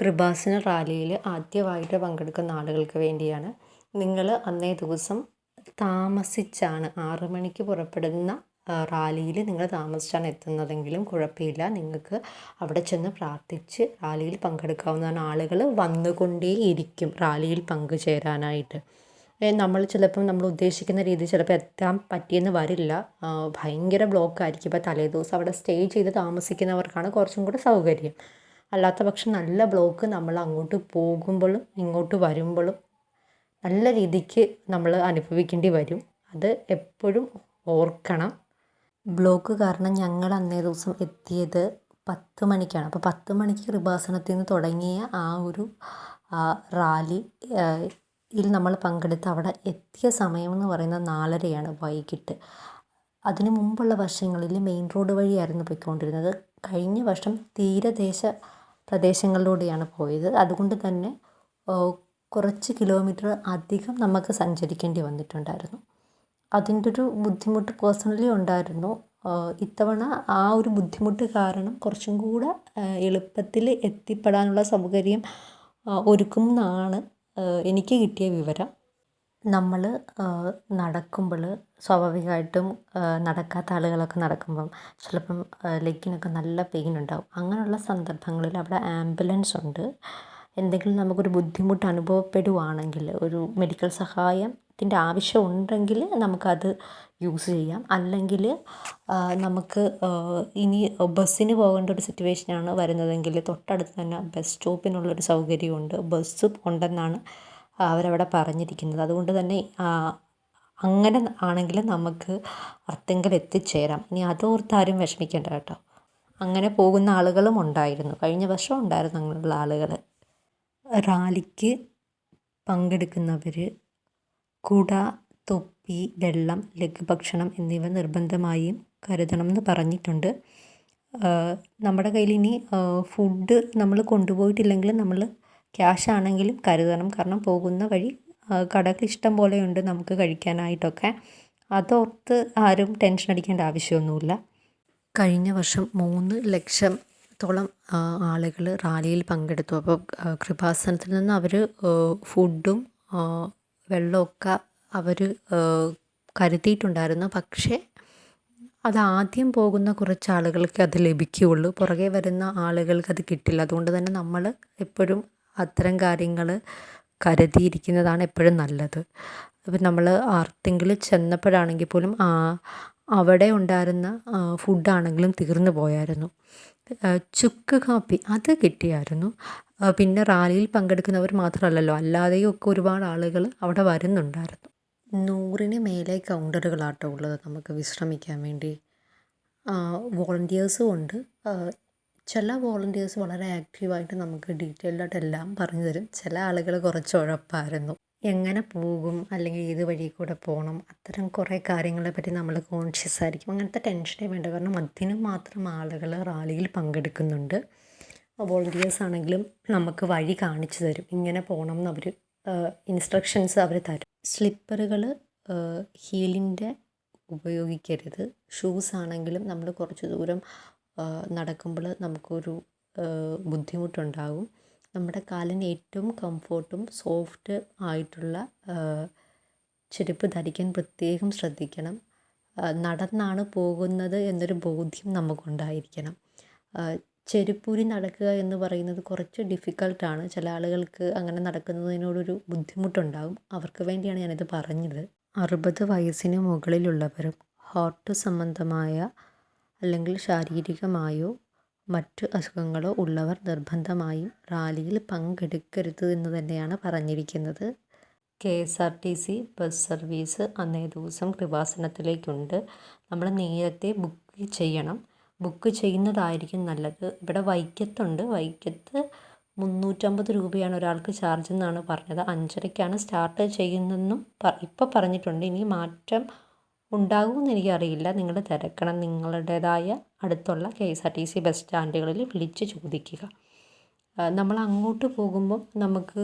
കൃപാസന റാലിയിൽ ആദ്യമായിട്ട് പങ്കെടുക്കുന്ന ആളുകൾക്ക് വേണ്ടിയാണ്. നിങ്ങൾ അന്നേ ദിവസം താമസിച്ചാണ് ആറ് മണിക്ക് പുറപ്പെടുന്ന റാലിയിൽ നിങ്ങൾ താമസിച്ചാണ് എത്തുന്നതെങ്കിലും കുഴപ്പമില്ല. നിങ്ങൾക്ക് അവിടെ ചെന്ന് പ്രാർത്ഥിച്ച് റാലിയിൽ പങ്കെടുക്കാവുന്നതാണ്. ആളുകൾ വന്നുകൊണ്ടേ ഇരിക്കും റാലിയിൽ പങ്കുചേരാനായിട്ട്. നമ്മൾ ചിലപ്പം നമ്മൾ ഉദ്ദേശിക്കുന്ന രീതിയിൽ ചിലപ്പോൾ എത്താൻ പറ്റിയെന്ന് വരില്ല. ഭയങ്കര ബ്ലോക്ക് ആയിരിക്കും ഇപ്പോൾ തലേദിവസം അവിടെ സ്റ്റേ ചെയ്ത് താമസിക്കുന്നവർക്കാണ് കുറച്ചും കൂടെ സൗകര്യം. അല്ലാത്ത പക്ഷം നല്ല ബ്ലോക്ക് നമ്മൾ അങ്ങോട്ട് പോകുമ്പോഴും ഇങ്ങോട്ട് വരുമ്പോഴും നല്ല രീതിക്ക് നമ്മൾ അനുഭവിക്കേണ്ടി വരും. അത് എപ്പോഴും ഓർക്കണം. ബ്ലോക്ക് കാരണം ഞങ്ങൾ അന്നേ ദിവസം എത്തിയത് പത്ത് മണിക്കാണ്. അപ്പോൾ പത്ത് മണിക്ക് കൃപാസനത്തിൽ നിന്ന് തുടങ്ങിയ ആ ഒരു റാലി ഇതിൽ നമ്മൾ പങ്കെടുത്ത് അവിടെ എത്തിയ സമയം എന്ന് പറയുന്നത് നാലരയാണ് വൈകിട്ട്. അതിനു മുമ്പുള്ള വർഷങ്ങളിൽ മെയിൻ റോഡ് വഴിയായിരുന്നു പോയിക്കൊണ്ടിരുന്നത്. കഴിഞ്ഞ വർഷം തീരദേശ പ്രദേശങ്ങളിലൂടെയാണ് പോയത്. അതുകൊണ്ട് തന്നെ കുറച്ച് കിലോമീറ്റർ അധികം നമുക്ക് സഞ്ചരിക്കേണ്ടി വന്നിട്ടുണ്ടായിരുന്നു. അതിന്റെ ഒരു ബുദ്ധിമുട്ട് പേഴ്സണലി ഉണ്ടായിരുന്നു. ഇത്തവണ ആ ഒരു ബുദ്ധിമുട്ട് കാരണം കുറച്ചും കൂടെ എളുപ്പത്തിൽ എത്തിപ്പെടാനുള്ള സൗകര്യം ഒരുക്കും എന്നാണ് എനിക്ക് കിട്ടിയ വിവരം. നമ്മൾ നടക്കുമ്പോൾ സ്വാഭാവികമായിട്ടും നടക്കാത്ത ആളുകളൊക്കെ നടക്കുമ്പം ചിലപ്പം ലെഗിനൊക്കെ നല്ല പെയിൻ ഉണ്ടാവും. അങ്ങനെയുള്ള സന്ദർഭങ്ങളിൽ അവിടെ ആംബുലൻസ് ഉണ്ട്. എന്തെങ്കിലും നമുക്കൊരു ബുദ്ധിമുട്ട് അനുഭവപ്പെടുവാണെങ്കിൽ ഒരു മെഡിക്കൽ സഹായത്തിന്റെ ആവശ്യം ഉണ്ടെങ്കിൽ നമുക്കത് യൂസ് ചെയ്യാം. അല്ലെങ്കിൽ നമുക്ക് ഇനി ബസ്സിന് പോകേണ്ട ഒരു സിറ്റുവേഷനാണ് വരുന്നതെങ്കിൽ തൊട്ടടുത്ത് തന്നെ ബസ് സ്റ്റോപ്പിനുള്ളൊരു സൗകര്യമുണ്ട്. ബസ്സും ഉണ്ടെന്നാണ് അവരവിടെ പറഞ്ഞിരിക്കുന്നത്. അതുകൊണ്ട് തന്നെ അങ്ങനെ ആണെങ്കിൽ നമുക്ക് അർത്തിങ്കൽ എത്തിച്ചേരാം. ഇനി അതോർത്ത് ആരും വിഷമിക്കേണ്ട കേട്ടോ. അങ്ങനെ പോകുന്ന ആളുകളും ഉണ്ടായിരുന്നു. കഴിഞ്ഞ വർഷം ഉണ്ടായിരുന്നു അങ്ങനെയുള്ള ആളുകൾ റാലിക്ക് പങ്കെടുക്കുന്നവർ കുട തൊപ്പി വെള്ളം ലഘുഭക്ഷണം എന്നിവ നിർബന്ധമായും കരുതണമെന്ന് പറഞ്ഞിട്ടുണ്ട്. നമ്മുടെ കയ്യിൽ ഇനി ഫുഡ് നമ്മൾ കൊണ്ടുപോയിട്ടില്ലെങ്കിൽ നമ്മൾ ക്യാഷ് ആണെങ്കിലും കരുതണം. കാരണം പോകുന്ന വഴി കടകൾ ഇഷ്ടം പോലെയുണ്ട് നമുക്ക് കഴിക്കാനായിട്ടൊക്കെ. അതോർത്ത് ആരും ടെൻഷൻ അടിക്കേണ്ട ആവശ്യമൊന്നുമില്ല. കഴിഞ്ഞ വർഷം മൂന്ന് ലക്ഷം ത്തോളം ആളുകൾ റാലിയിൽ പങ്കെടുത്തു. അപ്പോൾ കൃപാസനത്തിൽ നിന്ന് അവർ ഫുഡും വെള്ളമൊക്കെ അവർ കരുതിയിട്ടുണ്ടായിരുന്നു. പക്ഷേ അത് ആദ്യം പോകുന്ന കുറച്ച് ആളുകൾക്ക് അത് ലഭിക്കുകയുള്ളൂ. പുറകെ വരുന്ന ആളുകൾക്ക് അത് കിട്ടില്ല. അതുകൊണ്ട് തന്നെ നമ്മൾ എപ്പോഴും അത്തരം കാര്യങ്ങൾ കരുതിയിരിക്കുന്നതാണ് എപ്പോഴും നല്ലത്. അപ്പം നമ്മൾ ആർക്കെങ്കിലും ചെന്നപ്പോഴാണെങ്കിൽ പോലും അവിടെ ഉണ്ടായിരുന്ന ഫുഡാണെങ്കിലും തീർന്നു പോയായിരുന്നു. ചുക്ക് കാപ്പി അത് കിട്ടിയായിരുന്നു. പിന്നെ റാലിയിൽ പങ്കെടുക്കുന്നവർ മാത്രമല്ലല്ലോ അല്ലാതെയും ഒക്കെ ഒരുപാട് ആളുകൾ അവിടെ വരുന്നുണ്ടായിരുന്നു. നൂറിന് മേലെ കൗണ്ടറുകളാട്ടോ ഉള്ളത് നമുക്ക് വിശ്രമിക്കാൻ വേണ്ടി. വോളണ്ടിയേഴ്സും ഉണ്ട്. ചില വോളണ്ടിയേഴ്സ് വളരെ ആക്റ്റീവായിട്ട് നമുക്ക് ഡീറ്റെയിൽഡായിട്ട് എല്ലാം പറഞ്ഞു തരും. ചില ആളുകൾ കുറച്ച് ഉഴപ്പായിരുന്നു. എങ്ങനെ പോകും? അല്ലെങ്കിൽ ഏത് വഴി കൂടെ പോകണം? അത്തരം കുറേ കാര്യങ്ങളെ പറ്റി നമ്മൾ കോൺഷ്യസ് ആയിരിക്കും. അങ്ങനത്തെ ടെൻഷനേ വേണ്ട. കാരണം അതിന് മാത്രം ആളുകൾ റാലിയിൽ പങ്കെടുക്കുന്നുണ്ട്. വോളണ്ടിയേഴ്സ് ആണെങ്കിലും നമുക്ക് വഴി കാണിച്ചു തരും. ഇങ്ങനെ പോകണം എന്ന് അവർ ഇൻസ്ട്രക്ഷൻസ് അവർ തരും. സ്ലിപ്പറുകൾ ഹീലിന്റെ ഉപയോഗിക്കരുത്. ഷൂസ് ആണെങ്കിലും നമ്മൾ കുറച്ച് ദൂരം നടക്കുമ്പോൾ നമുക്കൊരു ബുദ്ധിമുട്ടുണ്ടാകും. നമ്മുടെ കാലിന് ഏറ്റവും കംഫോർട്ടും സോഫ്റ്റ് ആയിട്ടുള്ള ചെരുപ്പ് ധരിക്കാൻ പ്രത്യേകം ശ്രദ്ധിക്കണം. നടന്നാണ് പോകുന്നത് എന്നൊരു ബോധ്യം നമുക്കുണ്ടായിരിക്കണം. ചെരുപ്പൂരി നടക്കുക എന്ന് പറയുന്നത് കുറച്ച് ഡിഫിക്കൽട്ടാണ് ചില ആളുകൾക്ക് അങ്ങനെ നടക്കുന്നതിനോടൊരു ബുദ്ധിമുട്ടുണ്ടാകും. അവർക്ക് വേണ്ടിയാണ് ഞാനിത് പറഞ്ഞത്. അറുപത് വയസ്സിന് മുകളിലുള്ളവരും ഹാർട്ട് സംബന്ധമായ അല്ലെങ്കിൽ ശാരീരികമായോ മറ്റ് അസുഖങ്ങളോ ഉള്ളവർ നിർബന്ധമായും റാലിയിൽ പങ്കെടുക്കരുത് എന്ന് തന്നെയാണ് പറഞ്ഞിരിക്കുന്നത്. K S R T C bus service അന്നേ ദിവസം കൃപാസനത്തിലേക്കുണ്ട്. നമ്മൾ നേരത്തെ ബുക്ക് ചെയ്യണം. ബുക്ക് ചെയ്യുന്നതായിരിക്കും നല്ലത്. ഇവിടെ വൈക്കത്തുണ്ട്. വൈക്കത്ത് മുന്നൂറ്റമ്പത് രൂപയാണ് ഒരാൾക്ക് ചാർജ് എന്നാണ് പറഞ്ഞത്. അഞ്ചരയ്ക്കാണ് സ്റ്റാർട്ട് ചെയ്യുന്നതെന്നും ഇപ്പോൾ പറഞ്ഞിട്ടുണ്ട്. ഇനി മാറ്റം ഉണ്ടാകുമെന്ന് എനിക്കറിയില്ല നിങ്ങൾ തിരക്കണം. നിങ്ങളുടേതായ അടുത്തുള്ള K S R T C bus സ്റ്റാൻഡുകളിൽ വിളിച്ച് ചോദിക്കുക. നമ്മൾ അങ്ങോട്ട് പോകുമ്പോൾ നമുക്ക്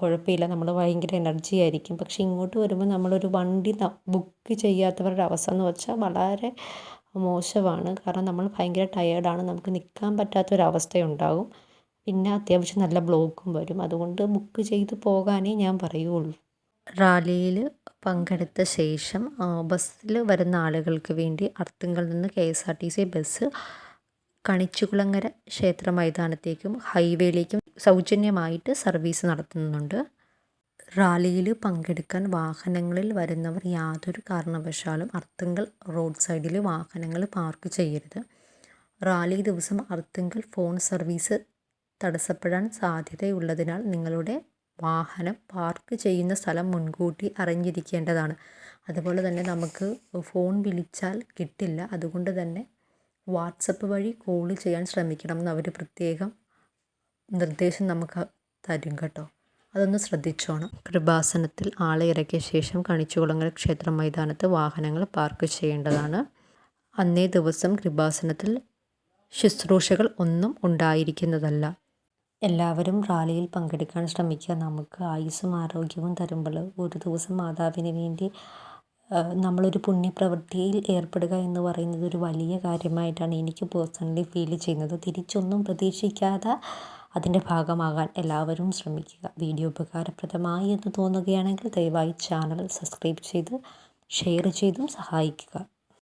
കുഴപ്പമില്ല. നമ്മൾ ഭയങ്കര എനർജി ആയിരിക്കും. പക്ഷെ ഇങ്ങോട്ട് വരുമ്പോൾ നമ്മളൊരു വണ്ടി ബുക്ക് ചെയ്യാത്തവരുടെ അവസ്ഥ എന്ന് വെച്ചാൽ വളരെ മോശമാണ്. കാരണം നമ്മൾ ഭയങ്കര ടയേർഡാണ് നമുക്ക് നിൽക്കാൻ പറ്റാത്തൊരവസ്ഥയുണ്ടാകും. പിന്നെ അത്യാവശ്യം നല്ല ബ്ലോക്കും വരും. അതുകൊണ്ട് ബുക്ക് ചെയ്ത് പോകാനേ ഞാൻ പറയുള്ളൂ. റാലിയിൽ പങ്കെടുത്ത ശേഷം ബസ്സിൽ വരുന്ന ആളുകൾക്ക് വേണ്ടി അർത്തുങ്കൽ നിന്ന് K S R T C bus Kanichukulangara ക്ഷേത്ര മൈതാനത്തേക്കും ഹൈവേയിലേക്കും സൗജന്യമായിട്ട് സർവീസ് നടത്തുന്നുണ്ട്. റാലിയിൽ പങ്കെടുക്കാൻ വാഹനങ്ങളിൽ വരുന്നവർ യാതൊരു കാരണവശാലും അർത്തുങ്കൽ റോഡ് സൈഡിൽ വാഹനങ്ങൾ പാർക്ക് ചെയ്യരുത്. റാലി ദിവസം അർത്തുങ്കൽ ഫോൺ സർവീസ് തടസ്സപ്പെടാൻ സാധ്യതയുള്ളതിനാൽ നിങ്ങളുടെ വാഹനം പാർക്ക് ചെയ്യുന്ന സ്ഥലം മുൻകൂട്ടി അറിഞ്ഞിരിക്കേണ്ടതാണ്. അതുപോലെ തന്നെ നമുക്ക് ഫോൺ വിളിച്ചാൽ കിട്ടില്ല. അതുകൊണ്ട് തന്നെ വാട്സപ്പ് വഴി കോൾ ചെയ്യാൻ ശ്രമിക്കണം എന്ന് അവർ പ്രത്യേകം നിർദ്ദേശം നമുക്ക് തരും കേട്ടോ. അതൊന്ന് ശ്രദ്ധിച്ചോണം. കൃപാസനത്തിൽ ആളെ ഇറക്കിയ ശേഷം കണിച്ചുകുളങ്ങര ക്ഷേത്ര മൈതാനത്ത് വാഹനങ്ങൾ പാർക്ക് ചെയ്യേണ്ടതാണ്. അന്നേ ദിവസം കൃപാസനത്തിൽ ശുശ്രൂഷകൾ ഒന്നും ഉണ്ടായിരിക്കുന്നതല്ല. എല്ലാവരും റാലിയിൽ പങ്കെടുക്കാൻ ശ്രമിക്കുക. നമുക്ക് ആയുസ്സും ആരോഗ്യവും തരുമ്പോൾ ഒരു ദിവസം മാതാവിന് വേണ്ടി നമ്മളൊരു പുണ്യപ്രവൃത്തിയിൽ ഏർപ്പെടുക എന്ന് പറയുന്നത് ഒരു വലിയ കാര്യമായിട്ടാണ് എനിക്ക് പേഴ്സണലി ഫീൽ ചെയ്യുന്നത്. തിരിച്ചൊന്നും പ്രതീക്ഷിക്കാതെ അതിന്റെ ഭാഗമാകാൻ എല്ലാവരും ശ്രമിക്കുക. വീഡിയോ ഉപകാരപ്രദമായി എന്ന് തോന്നുകയാണെങ്കിൽ ദയവായി ചാനൽ സബ്സ്ക്രൈബ് ചെയ്ത് ഷെയർ ചെയ്തും സഹായിക്കുക.